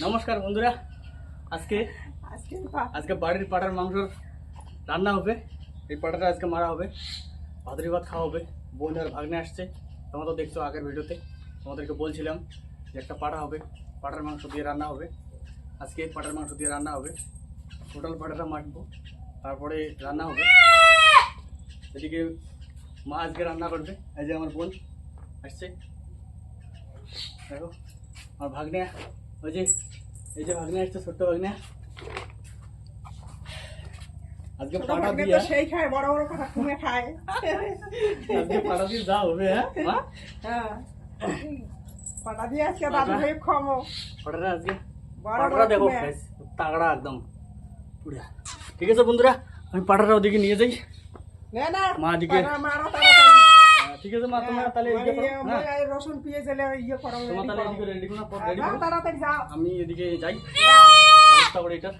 নমস্কার বন্ধুরা। আজকে আজকে পা- আজকে বাড়ির পাটার মাংসর রান্না হবে। এই পাটাটা আজকে মারা হবে। ভাদরি ভাত খাওয়া হবে। বোন আর ভাগ্নে আসছে। তোমরা তো দেখছ আগের ভিডিওতে। তোমাদেরকে বলছিলাম যে একটা পাটা হবে। পাটার মাংস দিয়ে রান্না হবে। আজকে পাটার মাংস দিয়ে রান্না হবে। টোটাল পাটাটা মাখবো। তারপরে রান্না হবে। এদিকে মা আজকে রান্না করবে। এই যে আমার বোন আসছে। দেখো আমার ভাগ্নে ওই যে এই যে ভাগ্নে আসছে ছোট্ট ভাগ্নে। আজকে পাটা দিয়ে তো সেই খায় বড় বড় কথা কুমে খায়। আজকে পাটা দিয়ে যা হবে হ্যাঁ? হ্যাঁ। পাটা দিয়ে আজকে দাদু ভাই খামো পাটাটা আজকে পাটাটা দেখো তাগড়া একদম পুরা ঠিক আছে বন্ধুরা আমি পাটাটা ওদিকে নিয়ে যাই। নে না মা দিকে- মারো তাড়াতাড়ি। ঠিক আছে মা তোমরা তাহলে এদিকে করো ওই- হ্যাঁ। ওই রসুন পেঁয়াজ এলে ইয়ে করো তোমরা ready তাহলে করো। এদিকে রেডি করো পর হ্যাঁ, রেডি যাও করো। তাড়াতাড়ি যাও। আমি এদিকে যাই। যাও। ব্যবস্থা করে এটার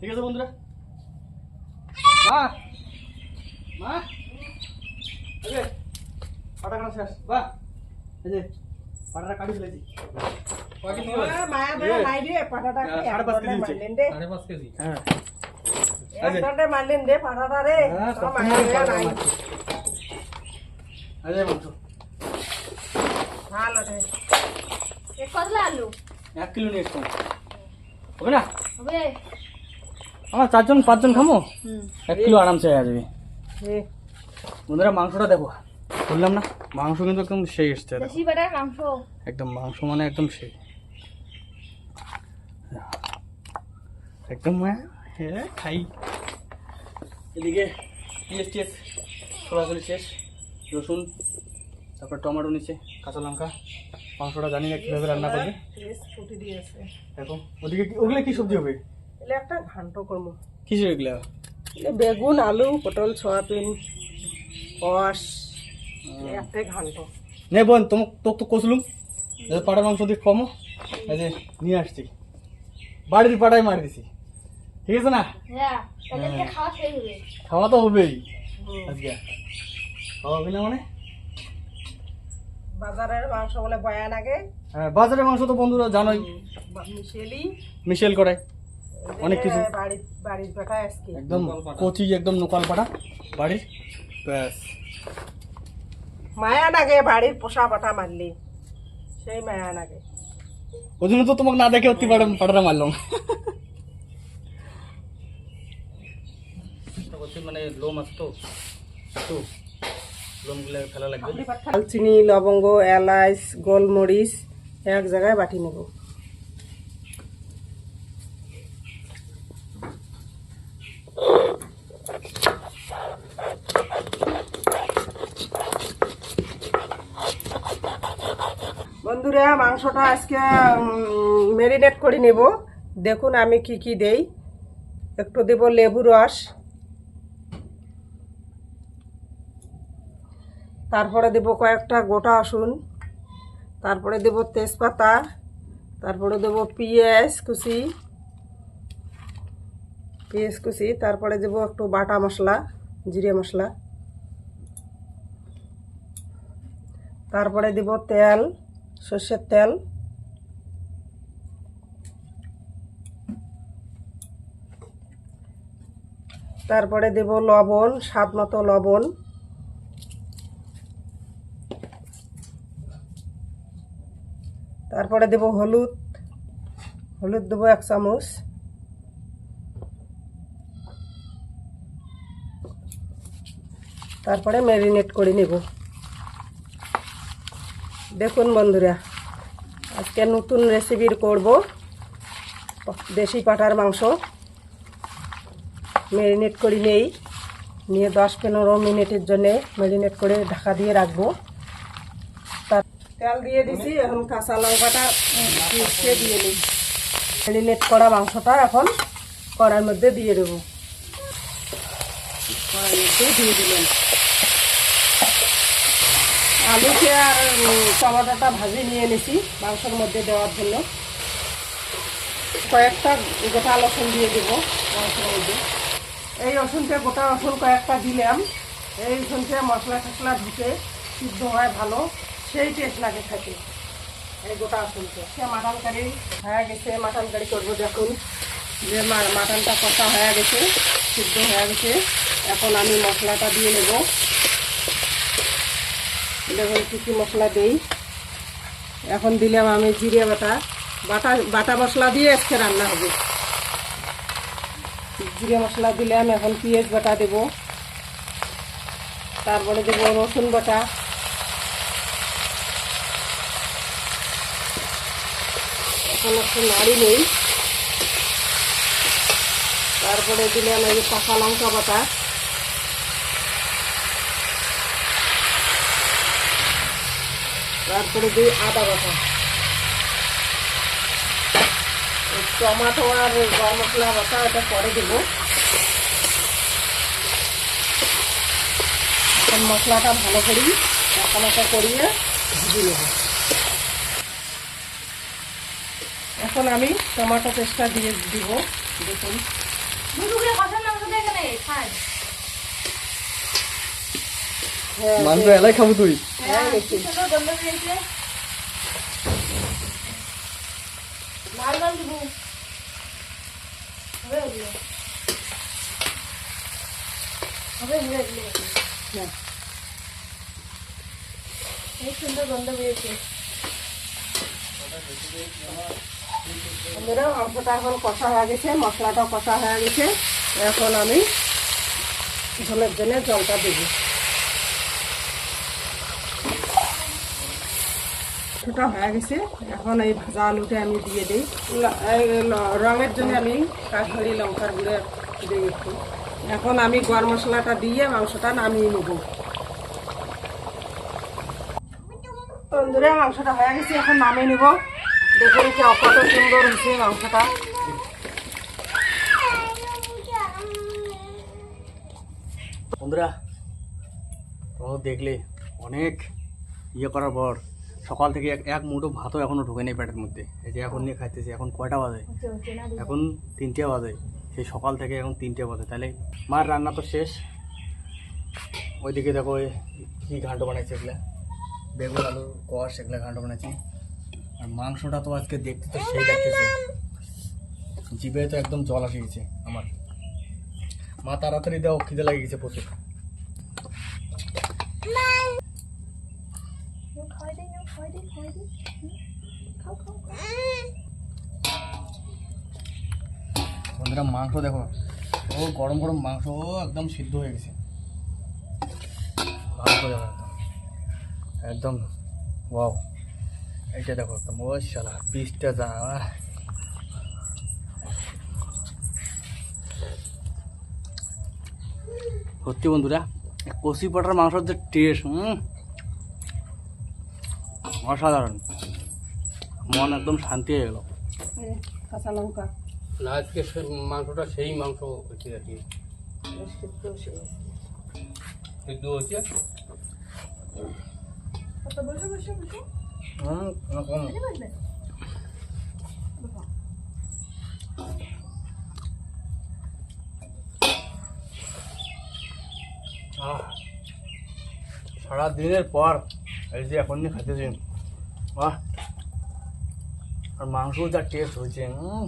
ঠিক আছে বন্ধুরা। মা! মা! এই যে পাটা কাটা শেষ। বাহ এই যে পাটাটা কাটি ফেলেছি। কয়কে নিয়ে ওরা মায়া বেড়া এ, নাই রে, পাটাটা হ্যাঁ, খেয়ে সাড়ে পাঁচ একদন্ডে কেজি মারলেন রে। হ্যাঁ। এই যে। একদন্ডে মারলেন রে পাটাটা রে। হ্যাঁ সব সবসময় মায়া বেড়া পাটা নাই। এই মাংস ভালো রে। এ কতলা আলু এক কিলো নিয়ে এসছো হবে না হবে আমার চারজন পাঁচজন খামো এক কিলো আরামসে হয়ে যাবে বন্ধুরা মাংসটা দেখো বললাম না মাংস কিন্তু একদম সেই এসছে একদম মাংস মানে একদম সেই একদম হ্যাঁ খাই এদিকে পিএস টিএস ছোড়াছড়ি শেষ রসুন তারপর টমেটো নিচে কাঁচা লঙ্কা মাংসটা জানি না কীভাবে রান্না করবে। দেখো ওদিকে ওগুলো কি সবজি হবে? একটা ঘান্ট করব। কিসের এগুলো? বেগুন আলু পটল সয়াবিন কষ একটা ঘান্ট। নে বোন তোমার তোর তো কষলুম পাড়ার মাংস দিয়ে কমো। এই যে নিয়ে আসছি। বাড়ির পাড়ায় মারি দিছি। ঠিক আছে না? হ্যাঁ হবে খাওয়া তো হবেই আজকে। না মানে? বাজারের মাংস বলে বয়ান আগে হ্যাঁ বাজারের মাংস তো বন্ধুরা জানোই। মিশেলি। মিশেল করে। অনেক কিছু। বাড়ির বাড়ির বেটায় আজকে। একদম কচি একদম নোকাল পাটা বাড়ির। ব্যাস। মায়া নাগে বাড়ির পোষা পাটা মারলি। সেই মায়া নাগে। ওই জন্য তো তোমাকে না দেখে অতি পাড়া পাটাটা মারলাম। মানে লোম আছে তো। দালচিনি লবঙ্গ এলাচ গোলমরিচ এক জায়গায় বাটি নেব। বন্ধুরা, মাংসটা আজকে মেরিনেট করে নেব। দেখুন আমি কি কি দেই। একটু দেব লেবু রস। তারপরে দেব কয়েকটা গোটা রসুন, তারপরে দেব তেজপাতা, তারপরে দেব পেঁয়াজ কুচি পেঁয়াজ কুচি, তারপরে দেব একটু বাটা মশলা, জিরে মশলা। তারপরে দেব তেল, সর্ষের তেল। তারপরে দেব লবণ, স্বাদ মতো লবণ। তারপরে দেব হলুদ। হলুদ দেবো এক চামচ। তারপরে ম্যারিনেট করে নেব। দেখুন বন্ধুরা, আজকে নতুন রেসিপির করব। দেশি পাঠার মাংস। ম্যারিনেট করে নেই। নিয়ে দশ পনেরো মিনিটের জন্যে ম্যারিনেট করে ঢাকা দিয়ে রাখব। তেল দিয়ে দিছি এখন কাঁচা লঙ্কাটা মিশিয়ে দিয়ে নিই ম্যারিনেট করা মাংসটা এখন কড়ার মধ্যে দিয়ে দেবো। কড়ার মধ্যে দিয়ে দিলাম। আলুকে আর উম, ভাজি নিয়ে নিছি মাংসের মধ্যে দেওয়ার জন্য। কয়েকটা গোটা রসুন দিয়ে দেবো মাংসের মধ্যে। এই রসুনটা গোটা রসুন কয়েকটা দিলাম। এই রসুনটা মশলা টসলা ঢুকে সিদ্ধ হয় ভালো। সেই টেস্ট লাগে খেতে। এই গোটা আসুনকে সে মাটন কারি হয়ে গেছে, মাটন কারি করব দেখুন। যে মাটনটা কষা হয়ে গেছে, সিদ্ধ হয়ে গেছে। এখন আমি মশলাটা দিয়ে নেব। দেখুন কী কী মশলা দিই। এখন দিলাম আমি জিরে বাটা। বাটা বাটা মশলা দিয়ে আজকে রান্না হবে। জিরে মশলা দিলাম, এখন পেঁয়াজ বাটা দেব। তারপরে দেবো রসুন বাটা। এখন একটু নাড়ি নেই। তারপরে দিলাম এই কাঁচা লঙ্কা বাটা। তারপরে দিই আদা বাটা। টমাটো আর গরম মশলা বাটা এটা পরে দেবো। মশলাটা ভালো করি মাখা করিয়ে ভেজে নেব এখন আমি টমাটো পেস্টটা দিয়ে দিব। দেখুন। মাংস হ্যাঁ মাংস এলাই খাব তুই। হ্যাঁ সুন্দর গন্ধ বেরিয়েছে লাল লাল দিব হবে ওগুলো হবে হবে ওগুলো হ্যাঁ এই সুন্দর গন্ধ বেরিয়েছে বন্ধুরা মাংসটা এখন কষা হয়ে গেছে, মশলাটাও কষা হয়ে গেছে। এখন আমি ঝোলের জন্য জলটা দেবো। ছোটা হয়ে গেছে। এখন এই ভাজা আলুটা আমি দিয়ে দিই। রঙের জন্য আমি কাশ্মীরি লঙ্কার গুঁড়ো একটু। এখন আমি গরম মশলাটা দিয়ে মাংসটা নামিয়ে নেব। বন্ধুরা মাংসটা হয়ে গেছে এখন নামিয়ে নেব। দেখুন কি কত সুন্দর হয়েছে মাংসটা। বন্ধুরা তো দেখলে অনেক ইয়ে করার পর সকাল থেকে এক এক মুঠো ভাতও এখনও ঢোকে নেই পেটের মধ্যে। এই যে এখন নিয়ে খাইতেছি এখন কয়টা বাজে? এখন তিনটে বাজে। সেই সকাল থেকে এখন তিনটে বাজে। তাহলে মার রান্না তো শেষ। ওইদিকে দেখো কি কী ঘান্ট বানাইছে এগুলা। বেগুন আলু কষ এগুলা ঘান্ট বানাইছে আর মাংসটা তো আজকে দেখতে তো সেই লাগতেছে জিভে তো একদম জল আসে গেছে আমার। মা তাড়াতাড়ি দাও খিদে লাগে গেছে প্রচুর। বন্ধুরা মাংস দেখো। ও গরম গরম মাংস ও একদম সিদ্ধ হয়ে গেছে। মাংস দেখো। একদম ওয়াও এইটা দেখো একদম ও শালা পিসটা যা সত্যি বন্ধুরা এই কষি পাটার মাংসের যে টেস্ট হুম অসাধারণ। মন একদম শান্তি হয়ে গেল। কাঁচা লঙ্কা। না আজকে মাংসটা সেই মাংস হচ্ছে আর কি। সিদ্ধ হচ্ছে সারা দিনের পর এই যে এখন নিয়ে খাইতেছি আহ আর মাংস যা টেস্ট হয়েছে উম,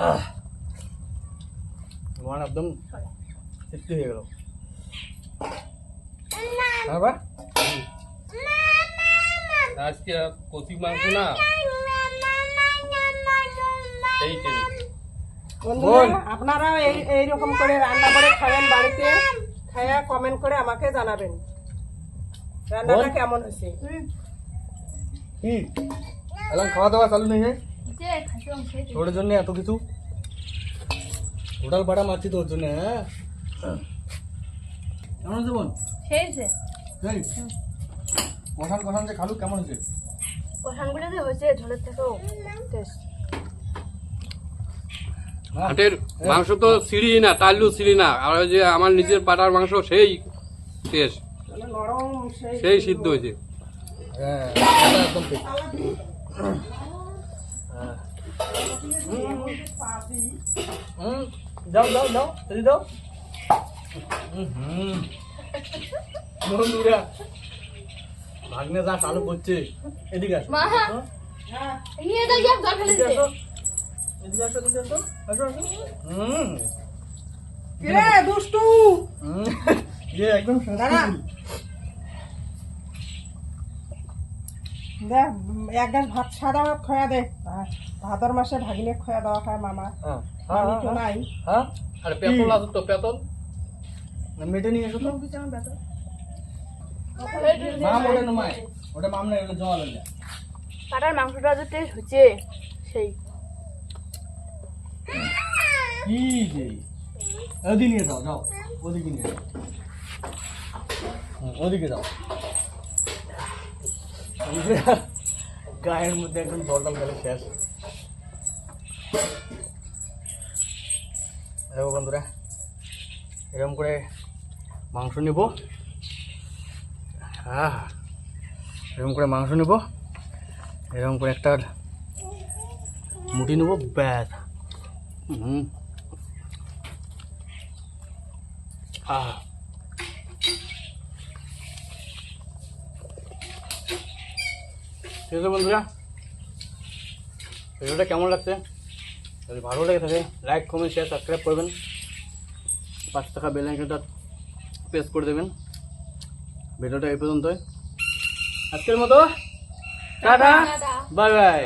আহ, একদম তৃপ্তি হয়ে গেল। হ্যাঁ বা আজকে কচি মাংস না। আপনারা এই এইরকম করে রান্না করে খাবেন বাড়িতে খাইয়া কমেন্ট করে আমাকে জানাবেন। রান্নাটা কেমন হয়েছে? কি? খাওয়া দাওয়া চালু নেই হ্যাঁ। তোর জন্য এত কিছু? টোটাল পাটা মারছি তোর জন্য হ্যাঁ? কেমন কষান কষান যে খালু কেমন হয়েছে? কষানগুলো যে হয়েছে ঝোলের থেকেও টেস্ট হ্যাঁ? হাটের মাংস তো সিঁড়ি না তাল্লু সিঁড়ি না। আর ওই যে আমার নিজের পাটার মাংস সেই টেস্ট সেই সিদ্ধ হয়েছে হ্যাঁ এটা একদম ঠিক হ্যাঁ। হুম, দাও দাও দাও দাও। বন্ধুরা ভাগ্নে যা চালু করছে এদিকে আসো। হ্যাঁ। নিয়ে যাই জল ফেলে এদিকে দিতে। আসো এদিকে আসো এদিকে আসো আসো আসো। হুম। কিরে দুষ্টু? হুম। ইয়ে একদম দাঁড়া। দেখ এক গাছ ভাত সাদা ভাত খয়া দে। ভাদর মাসে ভাগিনে খয়া দেওয়া হয় মামা। হ্যাঁ। আমি তো নাই। হ্যাঁ। আরে পেতল আছে তো পেতল মেটে নিয়ে এসো তো। মাম ওটা নমায় ওটা মাম না এগুলো জমা লাগে পাটার মাংসটা যে টেস্ট হচ্ছে সেই। কি যে? ওদিকে নিয়ে যাও যাও ওদিকে নিয়ে যাও। ওদিকে যাও। গায়ের মধ্যে একদম দলদল গেলে শেষ। দেখো বন্ধুরা এরকম করে মাংস নিব। হ্যাঁ এরকম করে মাংস নিব। এরকম করে একটা মুটি নেব, ব্যাস। হুম। আহ ঠিক আছে বন্ধুরা? ভিডিওটা কেমন লাগছে? যদি ভালো লেগে থাকে লাইক কমেন্ট শেয়ার সাবস্ক্রাইব করবেন। পাঁচ টাকা বেল প্রেস করে দেবেন। ভিডিওটা এই পর্যন্তই। আজকের মতো টাটা। Bye bye.